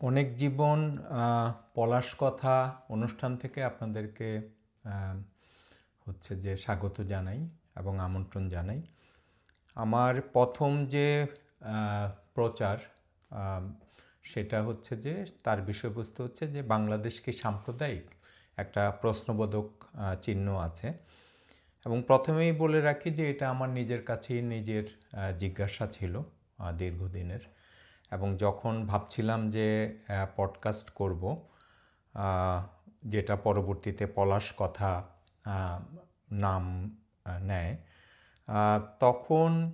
অনেক জীবন পলাশ কথা অনুষ্ঠান থেকে আপনাদেরকে হচ্ছে যে স্বাগত জানাই এবং আমন্ত্রণ জানাই। আমার প্রথম যে প্রচার সেটা হচ্ছে যে, তার বিষয়বস্তু হচ্ছে যে বাংলাদেশ কি সাম্প্রদায়িক একটা প্রশ্নবোধক চিহ্ন আছে। এবং প্রথমেই বলে রাখি যে এটা আমার নিজের কাছেই নিজের জিজ্ঞাসা ছিল দীর্ঘদিনের। এবং যখন ভাবছিলাম যে পডকাস্ট করব যেটা পরবর্তীতে পলাশ কথা নাম নেয় তখন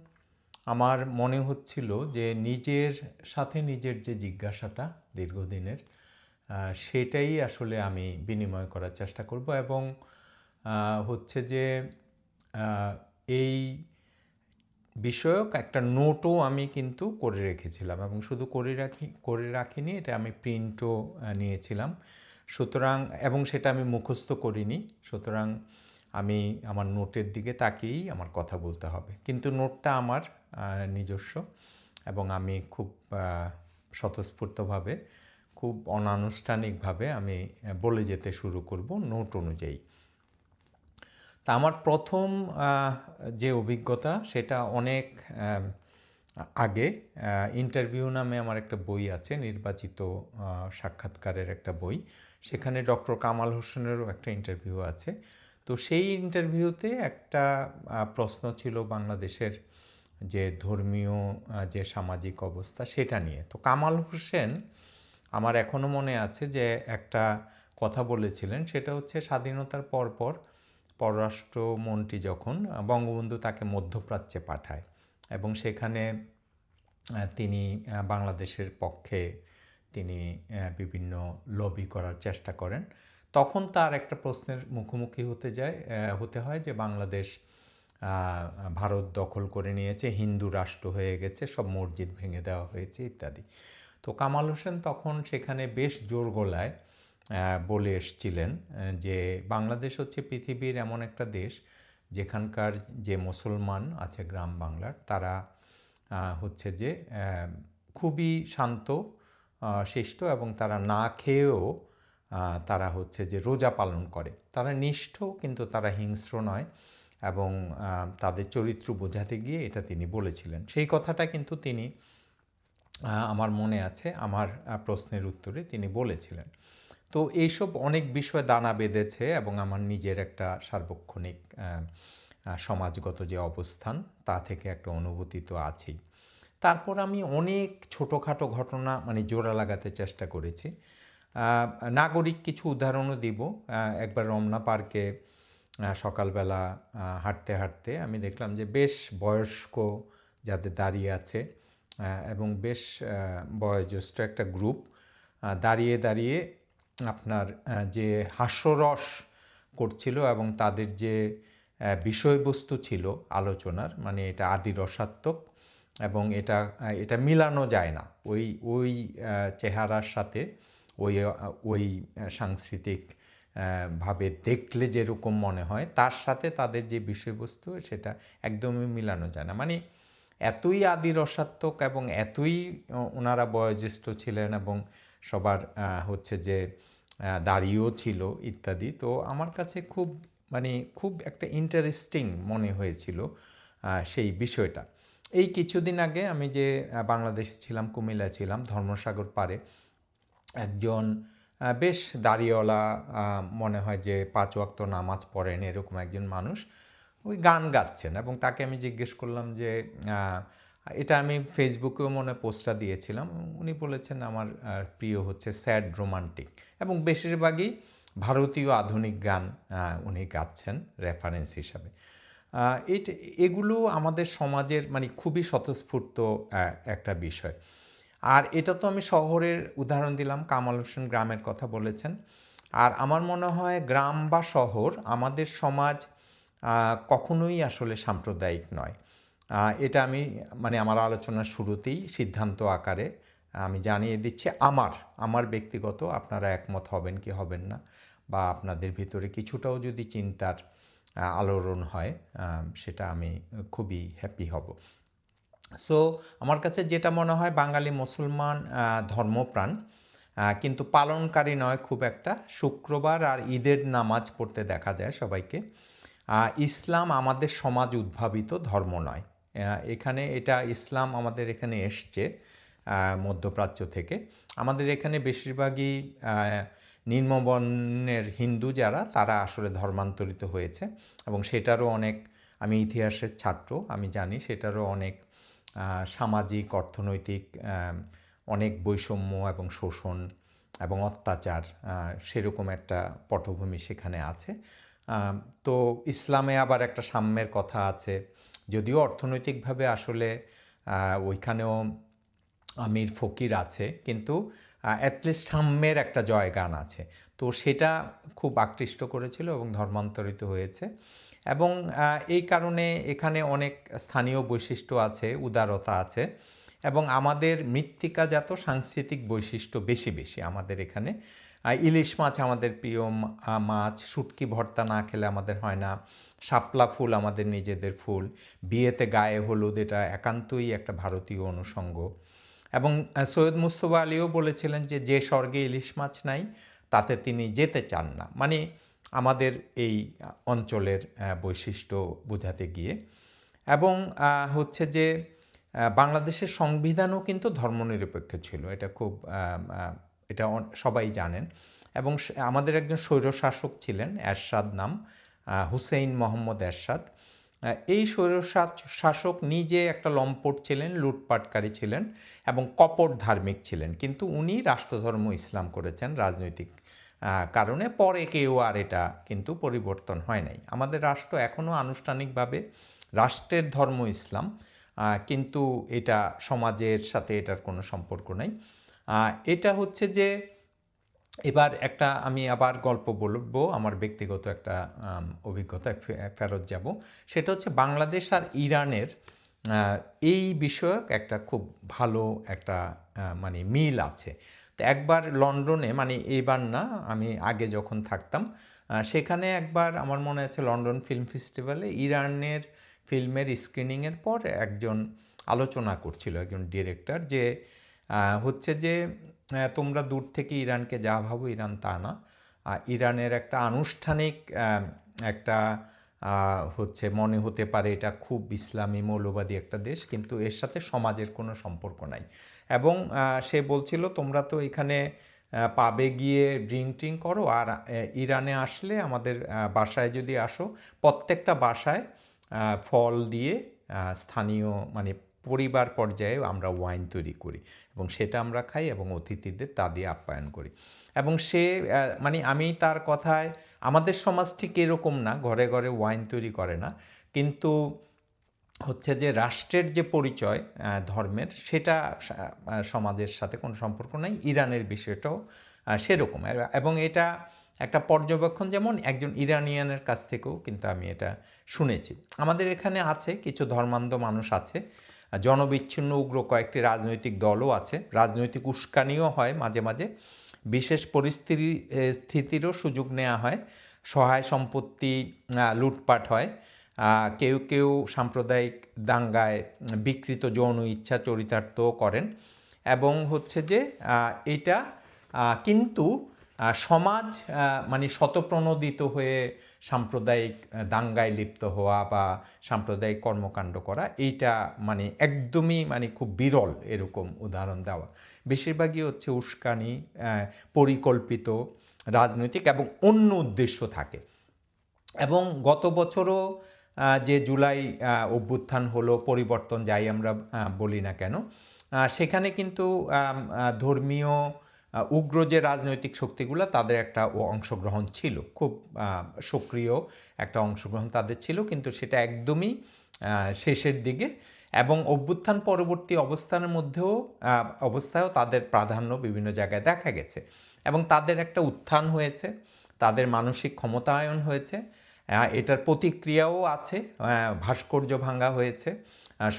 আমার মনে হচ্ছিল যে, নিজের সাথে নিজের যে জিজ্ঞাসাটা দীর্ঘদিনের সেটাই আসলে আমি বিনিময় করার চেষ্টা করব এবং হচ্ছে যে এই বিষয়ক একটা নোটও আমি কিন্তু করে রেখেছিলাম এবং শুধু করে রাখি, করে রাখিনি, এটা আমি প্রিন্টও নিয়েছিলাম। সুতরাং, এবং সেটা আমি মুখস্থ করিনি, সুতরাং আমি আমার নোটের দিকে তাকিয়েই আমার কথা বলতে হবে। কিন্তু নোটটা আমার নিজস্ব এবং আমি খুব স্বতঃস্ফূর্তভাবে, খুব অনানুষ্ঠানিকভাবে আমি বলে যেতে শুরু করব নোট অনুযায়ী। তা আমার প্রথম যে অভিজ্ঞতা সেটা অনেক আগে ইন্টারভিউ নামে আমার একটা বই আছে, নির্বাচিত সাক্ষাৎকারের একটা বই। সেখানে ডক্টর কামাল হোসেনেরও একটা ইন্টারভিউ আছে। তো সেই ইন্টারভিউতে একটা প্রশ্ন ছিল বাংলাদেশের যে ধর্মীয় যে সামাজিক অবস্থা সেটা নিয়ে। তো কামাল হোসেন আমার এখনও মনে আছে যে একটা কথা বলেছিলেন, সেটা হচ্ছে স্বাধীনতার পরপর পররাষ্ট্রমন্ত্রী যখন বঙ্গবন্ধু তাকে মধ্যপ্রাচ্যে পাঠায় এবং সেখানে তিনি বাংলাদেশের পক্ষে তিনি বিভিন্ন লবি করার চেষ্টা করেন। তখন তার একটা প্রশ্নের মুখোমুখি হতে যায় হতে হয় যে বাংলাদেশ ভারত দখল করে নিয়েছে, হিন্দু রাষ্ট্র হয়ে গেছে, সব মসজিদ ভেঙে দেওয়া হয়েছে ইত্যাদি। তো কামাল হোসেন তখন সেখানে বেশ জোর গলায় বলে এসছিলেন যে বাংলাদেশ হচ্ছে পৃথিবীর এমন একটা দেশ যেখানকার যে মুসলমান আছে গ্রাম বাংলার, তারা হচ্ছে যে খুবই শান্ত শিষ্ট এবং তারা না খেয়েও তারা হচ্ছে যে রোজা পালন করে। তারা নিষ্ঠ, কিন্তু তারা হিংস্র নয় এবং তাদের চরিত্র বোঝাতে গিয়ে এটা তিনি বলেছিলেন। সেই কথাটা কিন্তু তিনি আমার মনে আছে, আমার প্রশ্নের উত্তরে তিনি বলেছিলেন। তো এইসব অনেক বিষয় দানা বেঁধেছে এবং আমার নিজের একটা সার্বক্ষণিক সমাজগত যে অবস্থান, তা থেকে একটা অনুভূতি তো আছেই। তারপর আমি অনেক ছোটোখাটো ঘটনা মানে জোড়া লাগাতে চেষ্টা করেছি। নাগরিক কিছু উদাহরণও দিব। একবার রমনা পার্কে সকালবেলা হাঁটতে হাঁটতে আমি দেখলাম যে বেশ বয়স্ক যাদের দাঁড়িয়ে আছে এবং বেশ বয়োজ্যেষ্ঠ একটা গ্রুপ দাঁড়িয়ে দাঁড়িয়ে আপনার যে হাস্যরস করছিল এবং তাদের যে বিষয়বস্তু ছিল আলোচনার মানে এটা আদি রসাত্মক এবং এটা এটা মিলানো যায় না। ওই ওই চেহারার সাথে ওই ওই সাংস্কৃতিক ভাবে দেখলে যেরকম মনে হয়, তার সাথে তাদের যে বিষয়বস্তু, সেটা একদমই মিলানো যায় না। মানে এতই আদি রসাত্মক এবং এতই ওনারা বয়োজ্যেষ্ঠ ছিলেন এবং সবার হচ্ছে যে দাড়িও ছিল ইত্যাদি, তো আমার কাছে খুব মানে খুব একটা ইন্টারেস্টিং মনে হয়েছিল সেই বিষয়টা। এই কিছুদিন আগে আমি যে বাংলাদেশে ছিলাম কুমিল্লা ছিলাম, ধর্মসাগর পাড়ে, একজন বেশ দাড়িওয়ালা মনে হয় যে পাঁচ ওয়াক্ত নামাজ পড়েন এরকম একজন মানুষ ওই গান গাচ্ছেন এবং তাকে আমি জিজ্ঞেস করলাম যে এটা আমি ফেসবুকেও মনে পোস্টটা দিয়েছিলাম। উনি বলেছেন আমার প্রিয় হচ্ছে স্যাড রোমান্টিক। এবং বেশিরভাগই ভারতীয় আধুনিক গান উনি গাচ্ছেন রেফারেন্স হিসাবে। এটা এগুলো আমাদের সমাজের মানে খুবই স্বতঃস্ফূর্ত একটা বিষয়। আর এটা তো আমি শহরের উদাহরণ দিলাম, কামাল হোসেন গ্রামের কথা বলেছেন। আর আমার মনে হয় গ্রাম বা শহর আমাদের সমাজ কখনোই আসলে সাম্প্রদায়িক নয়। এটা আমি মানে আমার আলোচনার শুরুতেই সিদ্ধান্ত আকারে আমি জানিয়ে দিচ্ছি, আমার আমার ব্যক্তিগত আপনারা একমত হবেন কি হবেন না বা আপনাদের ভিতরে কিছুটাও যদি চিন্তার আলোড়ন হয় সেটা আমি খুবই হ্যাপি হব। সো আমার কাছে যেটা মনে হয় বাঙালি মুসলমান ধর্মপ্রাণ কিন্তু পালনকারী নয় খুব একটা। শুক্রবার আর ঈদের নামাজ পড়তে দেখা যায় সবাইকে। ইসলাম আমাদের সমাজ উদ্ভাবিত ধর্ম নয়। এখানে এটা ইসলাম আমাদের এখানে এসছে মধ্যপ্রাচ্য থেকে। আমাদের এখানে বেশিরভাগই নিম্নবর্ণের হিন্দু যারা, তারা আসলে ধর্মান্তরিত হয়েছে এবং সেটারও অনেক, আমি ইতিহাসের ছাত্র, আমি জানি সেটারও অনেক সামাজিক, অর্থনৈতিক অনেক বৈষম্য এবং শোষণ এবং অত্যাচার সেরকম একটা পটভূমি সেখানে আছে। তো ইসলামে আবার একটা সাম্যের কথা আছে। যদিও অর্থনৈতিকভাবে আসলে ওইখানেও আমির ফকির আছে, কিন্তু অ্যাটলিস্ট সাম্যের একটা জয়গান আছে। তো সেটা খুব আকৃষ্ট করেছিল এবং ধর্মান্তরিত হয়েছে। এবং এই কারণে এখানে অনেক স্থানীয় বৈশিষ্ট্য আছে, উদারতা আছে। এবং আমাদের মৃত্তিকাজাত সাংস্কৃতিক বৈশিষ্ট্য বেশি বেশি আমাদের এখানে। ইলিশ মাছ আমাদের প্রিয় মাছ, শুটকি ভর্তা না খেলে আমাদের হয় না। শাপলা ফুল আমাদের নিজেদের ফুল। বিয়েতে গায়ে হলুদ, এটা একান্তই একটা ভারতীয় অনুষঙ্গ। এবং সৈয়দ মুস্তফা আলীও বলেছিলেন যে যে স্বর্গে ইলিশ মাছ নাই, তাতে তিনি যেতে চান না। মানে আমাদের এই অঞ্চলের বৈশিষ্ট্য বোঝাতে গিয়ে। এবং হচ্ছে যে বাংলাদেশের সংবিধানও কিন্তু ধর্মনিরপেক্ষ ছিল। এটা খুব এটা সবাই জানেন। এবং আমাদের একজন স্বৈরশাসক ছিলেন, এরশাদ নাম হুসেইন মোহাম্মদ এরশাদ। এই শাসক নিজে একটা লম্পট ছিলেন, লুটপাটকারী ছিলেন এবং কপট ধার্মিক ছিলেন। কিন্তু উনি রাষ্ট্রধর্ম ইসলাম করেছেন রাজনৈতিক কারণে। পরে কেউ আর এটা কিন্তু পরিবর্তন হয় নাই। আমাদের রাষ্ট্র এখনও আনুষ্ঠানিকভাবে রাষ্ট্রের ধর্ম ইসলাম কিন্তু এটা সমাজের সাথে এটার কোনো সম্পর্ক নাই। এটা হচ্ছে যে এবার একটা আমি আবার গল্প বলব আমার ব্যক্তিগত একটা আম, অভিজ্ঞতায় ফেরত যাব। সেটা হচ্ছে বাংলাদেশ আর ইরানের এই বিষয়ক একটা খুব ভালো একটা মানে মিল আছে। তো একবার লন্ডনে মানে এইবার না আমি আগে যখন থাকতাম সেখানে একবার আমার মনে আছে লন্ডন ফিল্ম ফেস্টিভ্যালে ইরানের ফিল্মের স্ক্রিনিংয়ের পর একজন আলোচনা করছিল, একজন ডিরেক্টর, যে হচ্ছে যে তোমরা দূর থেকে ইরানকে যা ভাবো ইরান তা না। ইরানের একটা আনুষ্ঠানিক একটা হচ্ছে মনে হতে পারে এটা খুব ইসলামী মৌলবাদী একটা দেশ, কিন্তু এর সাথে সমাজের কোনো সম্পর্ক নাই। এবং সে বলছিল, তোমরা তো এখানে পাবে গিয়ে ড্রিঙ্ক ট্রিঙ্ক করো, আর ইরানে আসলে আমাদের বাসায় যদি আসো, প্রত্যেকটা বাসায় ফল দিয়ে স্থানীয় মানে পরিবার পর্যায়ে আমরা ওয়াইন তৈরি করি এবং সেটা আমরা খাই এবং অতিথিদের তা দিয়ে আপ্যায়ন করি। এবং সে মানে আমি তার কথায়, আমাদের সমাজ ঠিক এরকম না, ঘরে ঘরে ওয়াইন তৈরি করে না। কিন্তু হচ্ছে যে রাষ্ট্রের যে পরিচয় ধর্মের, সেটা সমাজের সাথে কোনো সম্পর্ক নাই, ইরানের বিষয়টাও সেরকম। এবং এটা একটা পর্যবেক্ষণ যেমন একজন ইরানিয়ানের কাছ থেকেও কিন্তু আমি এটা শুনেছি। আমাদের এখানে আছে, কিছু ধর্মান্ধ মানুষ আছে, জনবিচ্ছিন্ন উগ্র কয়েকটি রাজনৈতিক দলও আছে। রাজনৈতিক উস্কানিও হয় মাঝে মাঝে। বিশেষ পরিস্থিতি স্থিতিরও সুযোগ নেওয়া হয়। সহায় সম্পত্তি লুটপাট হয়। কেউ কেউ সাম্প্রদায়িক দাঙ্গায় বিকৃত যৌন ইচ্ছা চরিতার্থও করেন। এবং হচ্ছে যে এটা কিন্তু সমাজ মানে শতপ্রণোদিত হয়ে সাম্প্রদায়িক দাঙ্গায় লিপ্ত হওয়া বা সাম্প্রদায়িক কর্মকাণ্ড করা, এইটা মানে একদমই মানে খুব বিরল এরকম উদাহরণ দেওয়া। বেশিরভাগই হচ্ছে উস্কানি পরিকল্পিত রাজনৈতিক এবং অন্য উদ্দেশ্য থাকে। এবং গত বছরও যে জুলাই অভ্যুত্থান হলো, পরিবর্তন যাই আমরা বলি না কেন সেখানে কিন্তু ধর্মীয় উগ্র যে রাজনৈতিক শক্তিগুলো, তাদের একটা অংশগ্রহণ ছিল। খুব সক্রিয় একটা অংশগ্রহণ তাদের ছিল, কিন্তু সেটা একদমই শেষের দিকে এবং অভ্যুত্থান পরবর্তী অবস্থানের মধ্যেও অবস্থায়ও তাদের প্রাধান্য বিভিন্ন জায়গায় দেখা গেছে এবং তাদের একটা উত্থান হয়েছে, তাদের মানসিক ক্ষমতায়ন হয়েছে এটার প্রতিক্রিয়াও আছে ভাস্কর্য ভাঙ্গা হয়েছে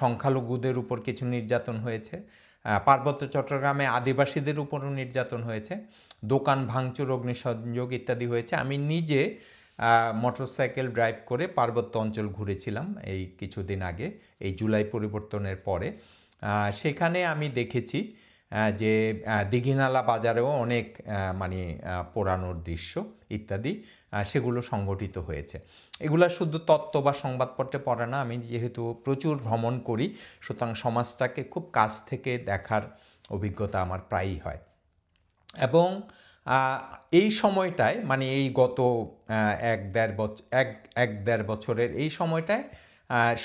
সংখ্যালঘুদের উপর কিছু নির্যাতন হয়েছে পার্বত্য চট্টগ্রামে আদিবাসীদের উপরও নির্যাতন হয়েছে, দোকান ভাঙচুর, অগ্নিসংযোগ ইত্যাদি হয়েছে। আমি নিজে মোটরসাইকেল ড্রাইভ করে পার্বত্য অঞ্চল ঘুরেছিলাম এই কিছুদিন আগে, এই জুলাই পরিবর্তনের পরে। সেখানে আমি দেখেছি যে দীঘিনালা বাজারেও অনেক মানে পোড়ানোর দৃশ্য ইত্যাদি সেগুলো সংগঠিত হয়েছে। এগুলা শুধু তত্ত্ব বা সংবাদপত্রে পড়ে না, আমি যেহেতু প্রচুর ভ্রমণ করি, সুতরাং সমাজটাকে খুব কাছ থেকে দেখার অভিজ্ঞতা আমার প্রায়ই হয়। এবং এই সময়টায় মানে এই গত এক দেড় বছর এক এক দেড় বছরের এই সময়টায়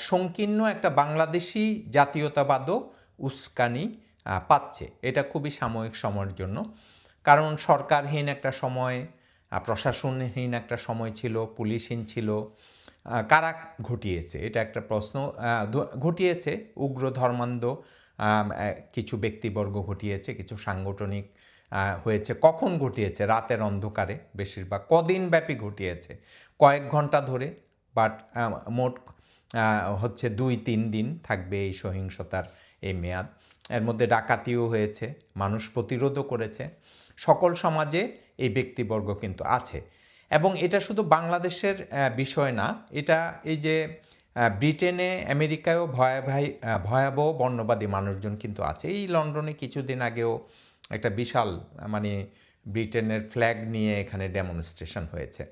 সংকীর্ণ একটা বাংলাদেশি জাতীয়তাবাদও উস্কানি পাচ্ছে। এটা খুবই সাময়িক সময়ের জন্য। কারণ সরকারহীন একটা সময় প্রশাসনহীন একটা সময় ছিল, পুলিশহীন ছিল। কারা ঘটিয়েছে? এটা একটা প্রশ্ন। ঘটিয়েছে উগ্র ধর্মান্ধ কিছু ব্যক্তিবর্গ ঘটিয়েছে, কিছু সাংগঠনিক হয়েছে। কখন ঘটিয়েছে? রাতের অন্ধকারে বেশিরভাগ। কদিন ব্যাপী ঘটিয়েছে? কয়েক ঘণ্টা ধরে, বাট মোট হচ্ছে দুই, তিন দিন থাকবে এই সহিংসতার এই মেয়াদ। এর মধ্যে ডাকাতিও হয়েছে, মানুষ প্রতিরোধও করেছে। সকল সমাজে এই ব্যক্তিবর্গ কিন্তু আছে। এবং এটা শুধু বাংলাদেশের বিষয় না, এটা এই যে ব্রিটেনে, আমেরিকায়ও ভয়াবহ ভয়াবহ বর্ণবাদী মানুষজন কিন্তু আছে। এই লন্ডনে কিছুদিন আগেও একটা বিশাল মানে ব্রিটেনের ফ্ল্যাগ নিয়ে এখানে ডেমনস্ট্রেশন হয়েছে।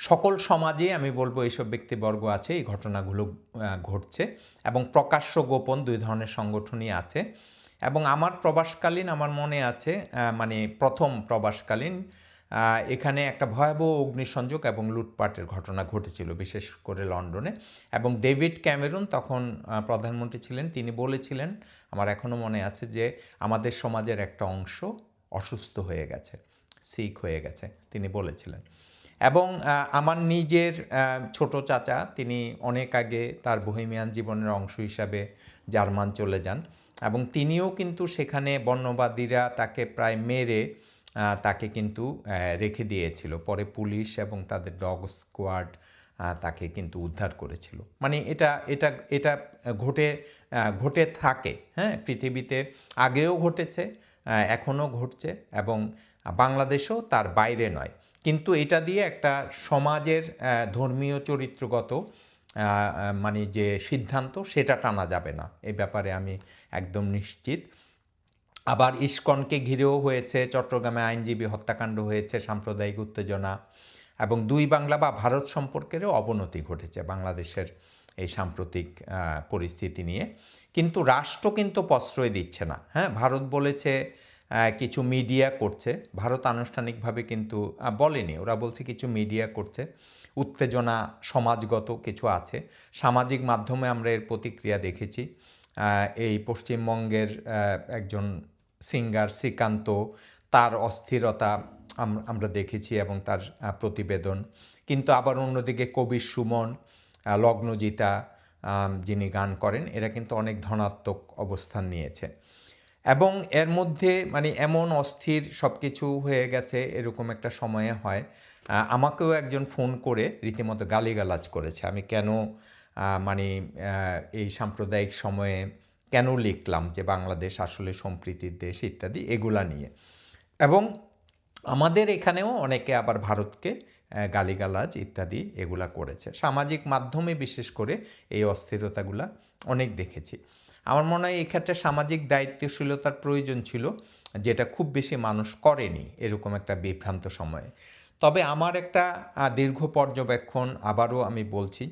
সকল সমাজে, আমি বলব, এইসব ব্যক্তিবর্গ আছে, এই ঘটনাগুলো ঘটছে এবং প্রকাশ্য গোপন দুই ধরনের সংগঠনই আছে। এবং আমার প্রবাসকালীন আমার মনে আছে মানে প্রথম প্রবাসকালীন এখানে একটা ভয়াবহ অগ্নিসংযোগ এবং লুটপাটের ঘটনা ঘটেছিল, বিশেষ করে লন্ডনে। এবং ডেভিড ক্যামেরুন তখন প্রধানমন্ত্রী ছিলেন, তিনি বলেছিলেন, আমার এখনও মনে আছে যে আমাদের সমাজের একটা অংশ অসুস্থ হয়ে গেছে সিক হয়ে গেছে, তিনি বলেছিলেন। এবং আমার নিজের ছোট চাচা, তিনি অনেক আগে তার বহিমিয়ান জীবনের অংশ হিসাবে জার্মান চলে যান। এবং তিনিও কিন্তু সেখানে বর্ণবাদীরা তাকে প্রায় মেরে তাকে কিন্তু রেখে দিয়েছিল। পরে পুলিশ এবং তাদের ডগ স্কোয়াড তাকে কিন্তু উদ্ধার করেছিল। মানে এটা এটা এটা ঘটে ঘটে থাকে হ্যাঁ? পৃথিবীতে আগেও ঘটেছে এখনও ঘটছে এবং বাংলাদেশও তার বাইরে নয়। কিন্তু এটা দিয়ে একটা সমাজের ধর্মীয় চরিত্রগত মানে যে সিদ্ধান্ত সেটা টানা যাবে না। এই ব্যাপারে আমি একদম নিশ্চিত। আবার ইস্কনকে ঘিরেও হয়েছে, চট্টগ্রামে আইনজীবী হত্যাকাণ্ড হয়েছে, সাম্প্রদায়িক উত্তেজনা এবং দুই বাংলা বা ভারত সম্পর্কেরও অবনতি ঘটেছে বাংলাদেশের এই সাম্প্রতিক পরিস্থিতি নিয়ে। কিন্তু রাষ্ট্র কিন্তু প্রশ্রয় দিচ্ছে না হ্যাঁ? ভারত বলেছে কিছু মিডিয়া করছে। ভারত আনুষ্ঠানিকভাবে কিন্তু বলেনি। ওরা বলছে কিছু মিডিয়া করছে। উত্তেজনা সমাজগত কিছু আছে। সামাজিক মাধ্যমে আমরা এর প্রতিক্রিয়া দেখেছি। এই পশ্চিমবঙ্গের একজন সিঙ্গার শ্রীকান্ত, তার অস্থিরতা আমরা দেখেছি এবং তার প্রতিবেদন। কিন্তু আবার অন্যদিকে কবি সুমন লগ্নজিতা যিনি গান করেন, এরা কিন্তু অনেক ধনাত্মক অবস্থান নিয়েছে। এবং এর মধ্যে মানে এমন অস্থির সব কিছু হয়ে গেছে, এরকম একটা সময়ে হয়। আমাকেও একজন ফোন করে রীতিমতো গালিগালাজ করেছে। আমি কেন মানে এই সাম্প্রদায়িক সময়ে কেন লিখলাম যে বাংলাদেশ আসলে সম্প্রীতির দেশ ইত্যাদি, এগুলা নিয়ে। এবং আমাদের এখানেও অনেকে আবার ভারতকে গালিগালাজ ইত্যাদি এগুলা করেছে। সামাজিক মাধ্যমে বিশেষ করে এই অস্থিরতাগুলা অনেক দেখেছি। আমার মনে হয় এই ক্ষেত্রে সামাজিক দায়িত্বশীলতার প্রয়োজন ছিল, যেটা খুব বেশি মানুষ করেনি এরকম একটা বিভ্রান্ত সময়ে। তবে আমার একটা দীর্ঘ পর্যবেক্ষণ আবারও আমি বলছি,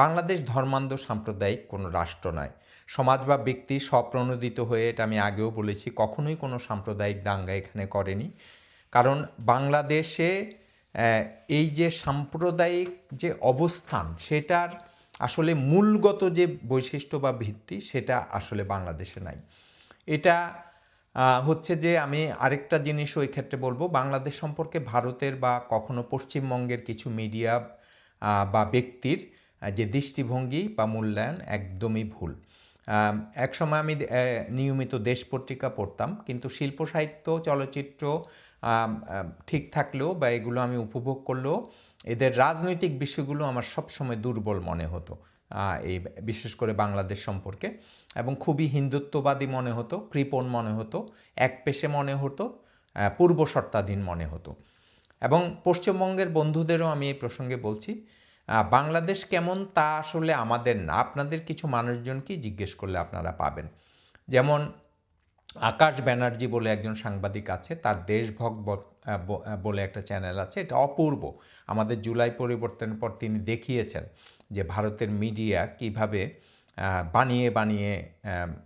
বাংলাদেশ ধর্মান্ধ সাম্প্রদায়িক কোনো রাষ্ট্র নয়। সমাজ বা ব্যক্তি স্বপ্রণোদিত হয়ে এটা আমি আগেও বলেছি, কখনোই কোনো সাম্প্রদায়িক দাঙ্গা এখানে করেনি। কারণ বাংলাদেশে এই যে সাম্প্রদায়িক যে অবস্থান, সেটার আসলে মূলগত যে বৈশিষ্ট্য বা ভিত্তি, সেটা আসলে বাংলাদেশে নাই। এটা হচ্ছে যে আমি আরেকটা জিনিস ওই ক্ষেত্রে বলব, বাংলাদেশ সম্পর্কে ভারতের বা কখনো পশ্চিমবঙ্গের কিছু মিডিয়া বা ব্যক্তির যে দৃষ্টিভঙ্গি বা মূল্যায়ন একদমই ভুল। একসময় আমি নিয়মিত দেশ পত্রিকা পড়তাম, কিন্তু শিল্প সাহিত্য, চলচ্চিত্র ঠিক থাকলেও বা এগুলো আমি উপভোগ করলেও এদের রাজনৈতিক বিষয়গুলো আমার সবসময় দুর্বল মনে হতো এই বিশেষ করে বাংলাদেশ সম্পর্কে। এবং খুবই হিন্দুত্ববাদী মনে হতো, কৃপণ মনে হতো, এক পেশে মনে হতো পূর্ব শর্তাধীন মনে হতো। এবং পশ্চিমবঙ্গের বন্ধুদেরও আমি এই প্রসঙ্গে বলছি বাংলাদেশ কেমন তা আসলে আমাদের না। আপনাদের কিছু মানুষজনকেই জিজ্ঞেস করলে আপনারা পাবেন। যেমন আকাশ ব্যানার্জি বলে একজন সাংবাদিক আছে তার আহ, বলে একটা চ্যানেল আছে এটা অপূর্ব। আমাদের জুলাই পরিবর্তনের পর তিনি দেখিয়েছেন যে ভারতের মিডিয়া কীভাবে বানিয়ে বানিয়ে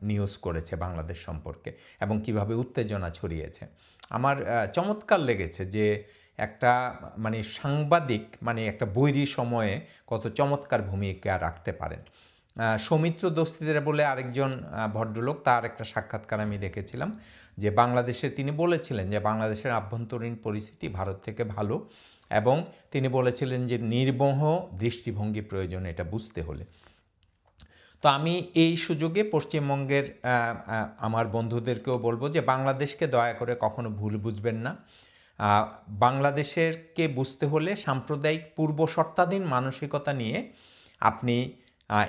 নিউজ করেছে বাংলাদেশ সম্পর্কে এবং কীভাবে উত্তেজনা ছড়িয়েছে। আমার চমৎকার লেগেছে যে একটা মানে সাংবাদিক মানে একটা বৈরী সময়ে কত চমৎকার ভূমিকা রাখতে পারেন। সৌমিত্র দস্তিদার বলে আরেকজন ভদ্রলোক, তার একটা সাক্ষাৎকার আমি দেখেছিলাম যে বাংলাদেশে তিনি বলেছিলেন যে বাংলাদেশের আভ্যন্তরীণ পরিস্থিতি ভারত থেকে ভালো এবং তিনি বলেছিলেন যে নির্মোহ দৃষ্টিভঙ্গি প্রয়োজন এটা বুঝতে হলে। তো আমি এই সুযোগে পশ্চিমবঙ্গের আমার বন্ধুদেরকেও বলব যে বাংলাদেশকে দয়া করে কখনো ভুল বুঝবেন না। বাংলাদেশেরকে বুঝতে হলে সাম্প্রদায়িক পূর্ব শর্তাধীন মানসিকতা নিয়ে আপনি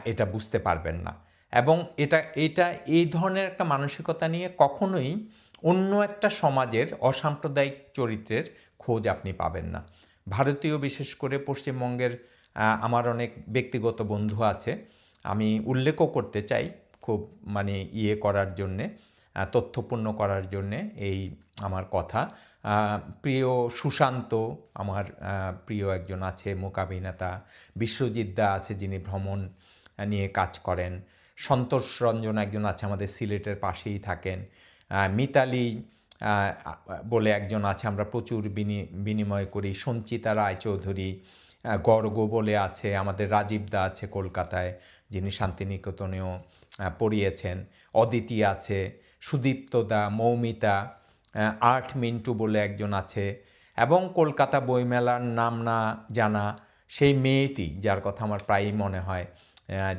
এটা বুঝতে পারবেন না। এবং এটা এটা এই ধরনের একটা মানসিকতা নিয়ে কখনোই অন্য একটা সমাজের অসাম্প্রদায়িক চরিত্রের খোঁজ আপনি পাবেন না। ভারতীয় বিশেষ করে পশ্চিমবঙ্গের আমার অনেক ব্যক্তিগত বন্ধু আছে। আমি উল্লেখও করতে চাই খুব মানে ইয়ে করার জন্যে। তথ্যপূর্ণ করার জন্যে এই আমার কথা। প্রিয় সুশান্ত, আমার প্রিয় একজন আছে মোকাবিনেতা বিশ্বজিৎ দা আছে যিনি ভ্রমণ নিয়ে কাজ করেন। সন্তোষ রঞ্জন একজন আছে আমাদের সিলেটের পাশেই থাকেন। মিতালি বলে একজন আছে, আমরা প্রচুর বিনি, বিনিময় করি। সঞ্চিতা রায়চৌধুরী গর্গ বলে আছে, আমাদের রাজীব দা আছে কলকাতায়, যিনি শান্তিনিকেতনেও পড়িয়েছেন। অদিতি আছে সুদীপ্ত দা মৌমিতা আর্ট মিন্টু বলে একজন আছে, এবং কলকাতা বইমেলার নাম না জানা সেই মেয়েটি, যার কথা আমার প্রায়ই মনে হয়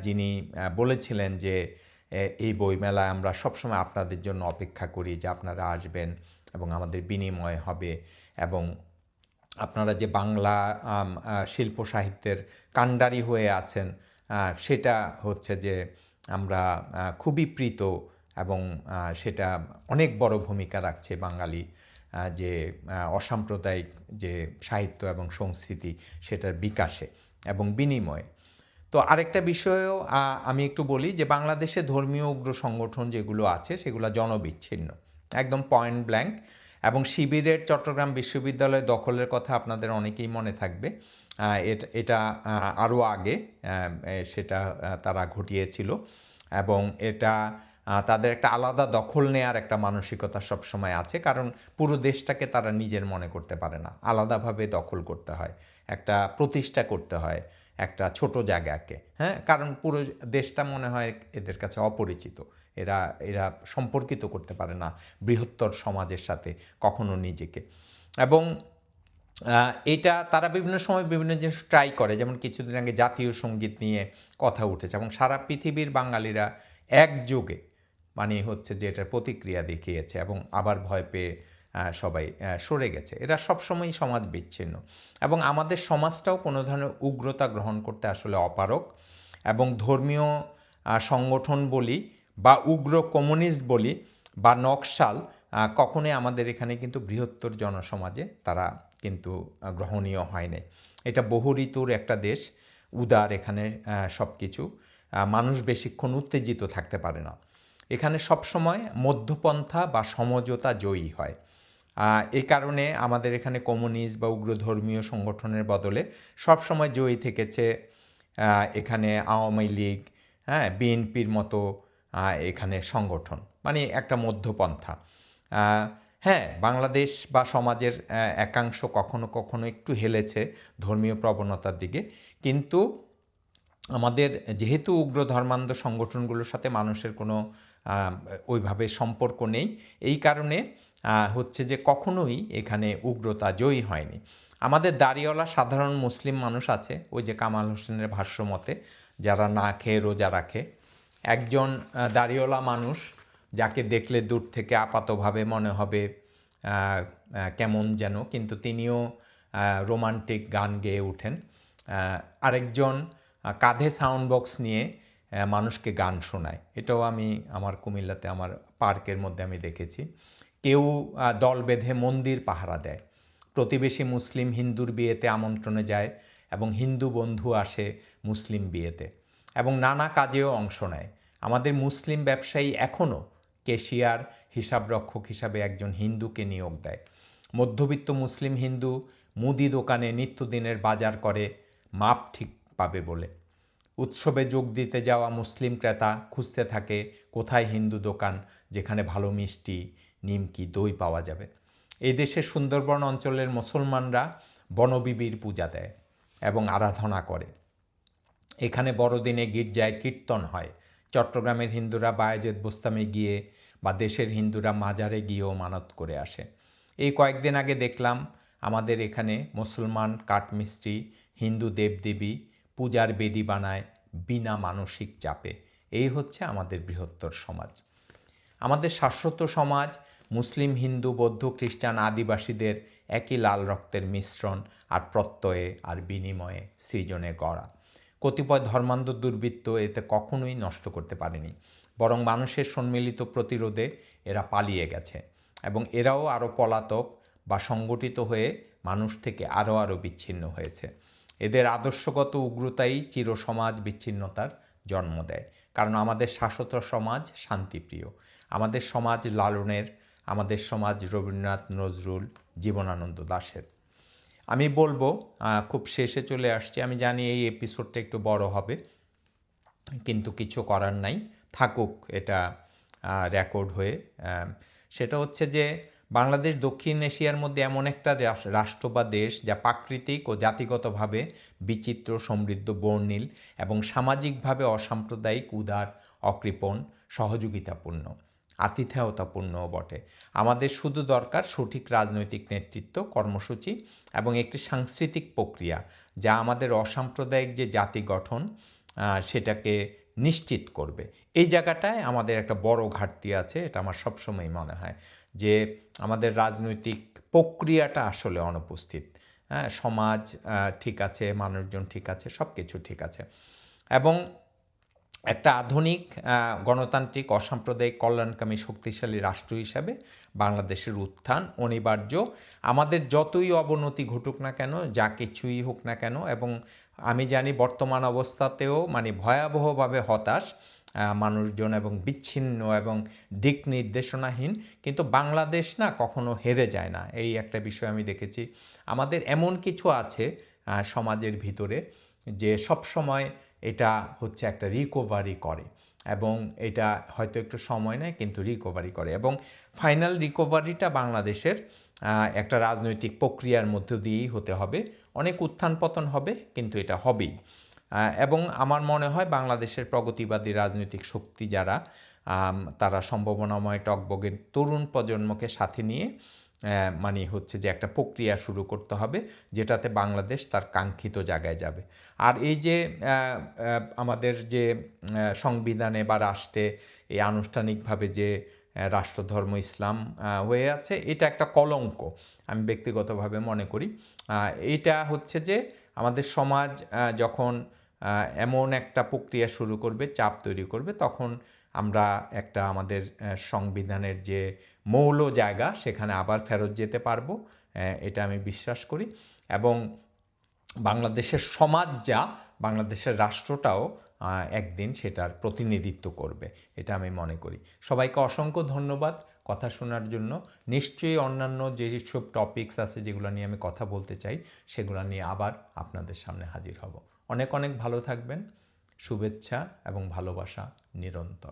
যিনি বলেছিলেন যে এই বইমেলায় আমরা সবসময় আপনাদের জন্য অপেক্ষা করি যে আপনারা আসবেন এবং আমাদের বিনিময় হবে এবং আপনারা যে বাংলা শিল্প সাহিত্যের কাণ্ডারি হয়ে আছেন সেটা হচ্ছে যে আমরা খুবই প্রীত এবং সেটা অনেক বড় ভূমিকা রাখছে বাঙালি যে অসাম্প্রদায়িক যে সাহিত্য এবং সংস্কৃতি সেটার বিকাশে এবং বিনিময়ে। তো আরেকটা বিষয়েও আমি একটু বলি যে বাংলাদেশে ধর্মীয় উগ্র সংগঠন যেগুলো আছে সেগুলো জনবিচ্ছিন্ন, একদম পয়েন্ট ব্ল্যাঙ্ক এবং শিবিরের চট্টগ্রাম বিশ্ববিদ্যালয় দখলের কথা আপনাদের অনেকেই মনে থাকবে এটা আরও আগে সেটা তারা ঘটিয়েছিল এবং এটা তাদের একটা আলাদা দখল নেয়ার একটা মানসিকতা সবসময় আছে, কারণ পুরো দেশটাকে তারা নিজের মনে করতে পারে না। আলাদাভাবে দখল করতে হয়, একটা প্রতিষ্ঠা করতে হয়, একটা ছোট জায়গাকে হ্যাঁ? কারণ পুরো দেশটা মনে হয় এদের কাছে অপরিচিত। এরা এরা সম্পর্কিত করতে পারে না বৃহত্তর সমাজের সাথে, কখনো নিজেকে। এবং এটা তারা বিভিন্ন সময় বিভিন্ন জিনিস ট্রাই করে, যেমন কিছুদিন আগে জাতীয় সংগীত নিয়ে কথা উঠেছে এবং সারা পৃথিবীর বাঙালিরা একযোগে মানে হচ্ছে যে এটার প্রতিক্রিয়া দেখিয়েছে এবং আবার ভয় পেয়ে সবাই সরে গেছে। এরা সবসময়ই সমাজ বিচ্ছিন্ন। এবং আমাদের সমাজটাও কোনো ধরনের উগ্রতা গ্রহণ করতে আসলে অপারক এবং ধর্মীয় সংগঠন বলি বা উগ্র কমিউনিস্ট বলি বা নকশাল কখনোই আমাদের এখানে কিন্তু বৃহত্তর জনসমাজে তারা কিন্তু গ্রহণীয় হয়নি এটা বহু ঋতুর একটা দেশ, উদার এখানে সব কিছু মানুষ বেশিক্ষণ উত্তেজিত থাকতে পারে না। এখানে সবসময় মধ্যপন্থা বা সমঝোতা জয়ী হয়। এই কারণে আমাদের এখানে কমিউনিস্ট বা উগ্র ধর্মীয় সংগঠনের বদলে সবসময় জয়ী থেকেছে এখানে আওয়ামী লীগ হ্যাঁ বিএনপির মতো এখানে সংগঠন। মানে একটা মধ্যপন্থা। হ্যাঁ বাংলাদেশ বা সমাজের একাংশ কখনো কখনো একটু হেলেছে ধর্মীয় প্রবণতার দিকে। কিন্তু আমাদের যেহেতু উগ্র ধর্মান্ধ সংগঠনগুলোর সাথে মানুষের কোনো ওইভাবে সম্পর্ক নেই, এই কারণে হচ্ছে যে কখনোই এখানে উগ্রতা জয়ী হয়নি। আমাদের দাড়িওয়ালা সাধারণ মুসলিম মানুষ আছে, ওই যে কামাল হোসেনের ভাষ্য মতে যারা না খেয়ে রোজা রাখে। একজন দাড়িওয়ালা মানুষ যাকে দেখলে দূর থেকে আপাতভাবে মনে হবে কেমন যেন, কিন্তু তিনিও রোমান্টিক গান গেয়ে ওঠেন। আরেকজন কাঁধে সাউন্ড বক্স নিয়ে মানুষকে গান শোনায়। এটাও আমি আমার কুমিল্লাতে, আমার পার্কের মধ্যে আমি দেখেছি। কেউ দল বেঁধে মন্দির পাহারা দেয়। প্রতিবেশী মুসলিম হিন্দুর বিয়েতে আমন্ত্রণে যায় এবং হিন্দু বন্ধু আসে মুসলিম বিয়েতে এবং নানা কাজেও অংশ নেয়। আমাদের মুসলিম ব্যবসায়ী এখনও কেশিয়ার হিসাবরক্ষক হিসাবে একজন হিন্দুকে নিয়োগ দেয়। মধ্যবিত্ত মুসলিম হিন্দু মুদি দোকানে নিত্যদিনের বাজার করে, মাপ ঠিক পাবে বলে। উৎসবে যোগ দিতে যাওয়া মুসলিম ক্রেতা খুঁজতে থাকে, কোথায় হিন্দু দোকান যেখানে ভালো মিষ্টি, নিমকি, দই পাওয়া যাবে। এই দেশের সুন্দরবন অঞ্চলের মুসলমানরা বনবিবির পূজা দেয় এবং আরাধনা করে। এখানে বড়দিনে গির্জায় কীর্তন হয়। চট্টগ্রামের হিন্দুরা বায়াজেদ বোস্তামে গিয়ে বা দেশের হিন্দুরা মাজারে গিয়েও মানত করে আসে। এই কয়েকদিন আগে দেখলাম আমাদের এখানে মুসলমান, কাঠমিস্ত্রি, হিন্দু দেবদেবী পূজার বেদি বানায় বিনা মানসিক চাপে। এই হচ্ছে আমাদের বৃহত্তর সমাজ। আমাদের শাশ্বত সমাজ, মুসলিম, হিন্দু, বৌদ্ধ, খ্রিস্টান, আদিবাসীদের একই লাল রক্তের মিশ্রণ আর প্রত্যয়ে আর বিনিময়ে সৃজনে গড়া। কতিপয় ধর্মান্ধ দুর্বৃত্ত এতে কখনোই নষ্ট করতে পারেনি। বরং মানুষের সম্মিলিত প্রতিরোধে এরা পালিয়ে গেছে এবং এরাও আরও পলাতক বা সংগঠিত হয়ে মানুষ থেকে আরও আরও বিচ্ছিন্ন হয়েছে। এদের আদর্শগত উগ্রতাই চিরসমাজ বিচ্ছিন্নতার জন্ম দেয়। কারণ আমাদের শাশ্বত সমাজ শান্তিপ্রিয়। আমাদের সমাজ লালনের, আমাদের সমাজ রবীন্দ্রনাথ নজরুল জীবনানন্দ দাশের। আমি বলব খুব শেষে চলে আসছি। আমি জানি এই এপিসোডটা একটু বড় হবে, কিন্তু কিছু করার নাই। থাকুক এটা রেকর্ড হয়ে। সেটা হচ্ছে যে বাংলাদেশ দক্ষিণ এশিয়ার মধ্যে এমন একটা রাষ্ট্র বা দেশ যা প্রাকৃতিক ও জাতিগতভাবে বিচিত্র সমৃদ্ধ বর্ণিল এবং সামাজিকভাবে অসাম্প্রদায়িক উদার, অকৃপণ, সহযোগিতাপূর্ণ আতিথেয়তাপূর্ণও বটে। আমাদের শুধু দরকার সঠিক রাজনৈতিক নেতৃত্ব, কর্মসূচি এবং একটি সাংস্কৃতিক প্রক্রিয়া যা আমাদের অসাম্প্রদায়িক যে জাতি গঠন সেটাকে নিশ্চিত করবে। এই জায়গাটায় আমাদের একটা বড় ঘাটতি আছে, এটা আমার সবসময় মনে হয়, যে আমাদের রাজনৈতিক প্রক্রিয়াটা আসলে অনুপস্থিত। হ্যাঁ সমাজ ঠিক আছে, মানুষজন ঠিক আছে সব কিছু ঠিক আছে। এবং একটা আধুনিক গণতান্ত্রিক, অসাম্প্রদায়িক, কল্যাণকামী, শক্তিশালী রাষ্ট্র হিসাবে বাংলাদেশের উত্থান অনিবার্য। আমাদের যতই অবনতি ঘটুক না কেন, যা কিছুই হোক না কেন, এবং আমি জানি বর্তমান অবস্থাতেও মানে ভয়াবহভাবে হতাশ। মানুষজন এবং বিচ্ছিন্ন এবং দিক নির্দেশনাহীন। কিন্তু বাংলাদেশ না কখনো হেরে যায় না। এই একটা বিষয় আমি দেখেছি। আমাদের এমন কিছু আছে সমাজের ভিতরে যে সব সময় এটা হচ্ছে একটা রিকভারি করে এবং এটা হয়তো একটু সময় নেয়, কিন্তু রিকভারি করে এবং ফাইনাল রিকভারিটা বাংলাদেশের একটা রাজনৈতিক প্রক্রিয়ার মধ্য দিয়েই হতে হবে। অনেক উত্থান পতন হবে, কিন্তু এটা হবেই। এবং আমার মনে হয় বাংলাদেশের প্রগতিবাদী রাজনৈতিক শক্তি যারা তারা সম্ভাবনাময় টকবগের তরুণ প্রজন্মকে সাথে নিয়ে মানে হচ্ছে যে একটা প্রক্রিয়া শুরু করতে হবে, যেটাতে বাংলাদেশ তার কাঙ্ক্ষিত জায়গায় যাবে। আর এই যে আমাদের যে সংবিধানে বা রাষ্ট্রে এই আনুষ্ঠানিকভাবে যে রাষ্ট্রধর্ম ইসলাম হয়ে আছে, এটা একটা কলঙ্ক, আমি ব্যক্তিগতভাবে মনে করি। এইটা হচ্ছে যে আমাদের সমাজ যখন এমন একটা প্রক্রিয়া শুরু করবে, চাপ তৈরি করবে, তখন আমরা একটা আমাদের সংবিধানের যে মৌল জায়গা, সেখানে আবার ফেরত যেতে পারব এটা আমি বিশ্বাস করি। এবং বাংলাদেশের সমাজ যা, বাংলাদেশের রাষ্ট্রটাও একদিন সেটার প্রতিনিধিত্ব করবে, এটা আমি মনে করি। সবাইকে অসংখ্য ধন্যবাদ কথা শোনার জন্য। নিশ্চয়ই অন্যান্য যেসব টপিকস আছে যেগুলো নিয়ে আমি কথা বলতে চাই, সেগুলো নিয়ে আবার আপনাদের সামনে হাজির হব। অনেক অনেক ভালো থাকবেন। শুভেচ্ছা এবং ভালোবাসা নিরন্তর।